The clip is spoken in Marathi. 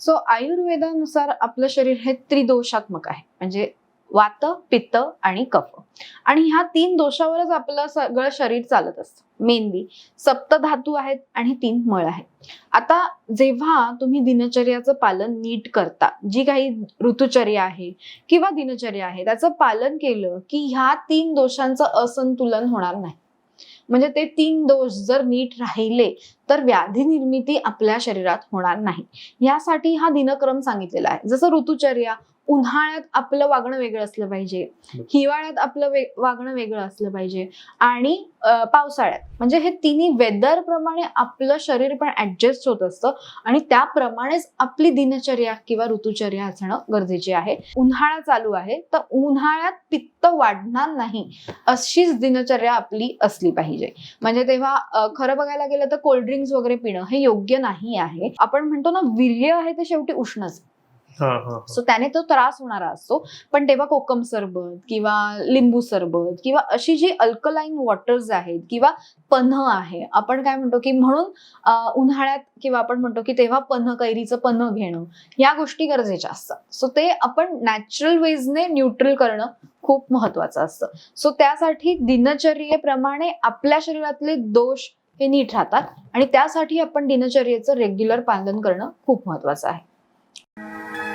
सो आयुर्वेदानुसार आपलं शरीर हे त्रिदोषात्मक आहे. म्हणजे वात पित्त आणि कफ. आणि ह्या तीन दोषावरच आपलं सगळं शरीर चालत असतं. मेनली सप्त धातू आहेत आणि तीन मळ आहेत. आता जेव्हा तुम्ही दिनचर्याचं पालन नीट करता जी काही ऋतुचर्या आहे किंवा दिनचर्या आहे त्याचं पालन केलं की ह्या तीन दोषांचं असंतुलन होणार नाही. म्हणजे ते तीन दोष जर नीट राहिले तर व्याधी निर्मिती आपल्या शरीरात होणार नाही. यासाठी हा दिनक्रम सांगितलेला आहे. जसं ऋतुचर्या उन्हाळ्यात आपलं वागणं वेगळं असलं पाहिजे. हिवाळ्यात आपलं वागणं वेगळं असलं पाहिजे. आणि पावसाळ्यात. म्हणजे हे तिन्ही वेदर प्रमाणे आपलं शरीर पण ऍडजस्ट होत असतं. आणि त्याप्रमाणेच आपली दिनचर्या किंवा ऋतुचर्या असणं गरजेचे आहे. उन्हाळा चालू आहे तर उन्हाळ्यात पित्त वाढणार नाही अशीच दिनचर्या आपली असली पाहिजे. म्हणजे तेव्हा खरं बघायला गेलं तर कोल्ड्रिंक्स वगैरे पिणं हे योग्य नाही आहे. आपण म्हणतो ना वीर्य आहे ते शेवटी उष्णच. सो त्याने तो त्रास होणारा असतो. पण तेव्हा कोकम सरबत किंवा लिंबू सरबत किंवा अशी जी अल्कलाईन वॉटर्स आहेत किंवा पन्ह आहे आपण काय म्हणतो की म्हणून उन्हाळ्यात किंवा आपण म्हणतो की तेव्हा पन्ह कैरीचं पन्ह घेणं या गोष्टी गरजेच्या असतात. सो ते आपण नॅचरल वेजने न्यूट्रल करणं खूप महत्वाचं असतं. सो त्यासाठी दिनचर्येप्रमाणे आपल्या शरीरातले दोष हे नीट राहतात आणि त्यासाठी आपण दिनचर्येचं रेग्युलर पालन करणं खूप महत्वाचं आहे. Thank you.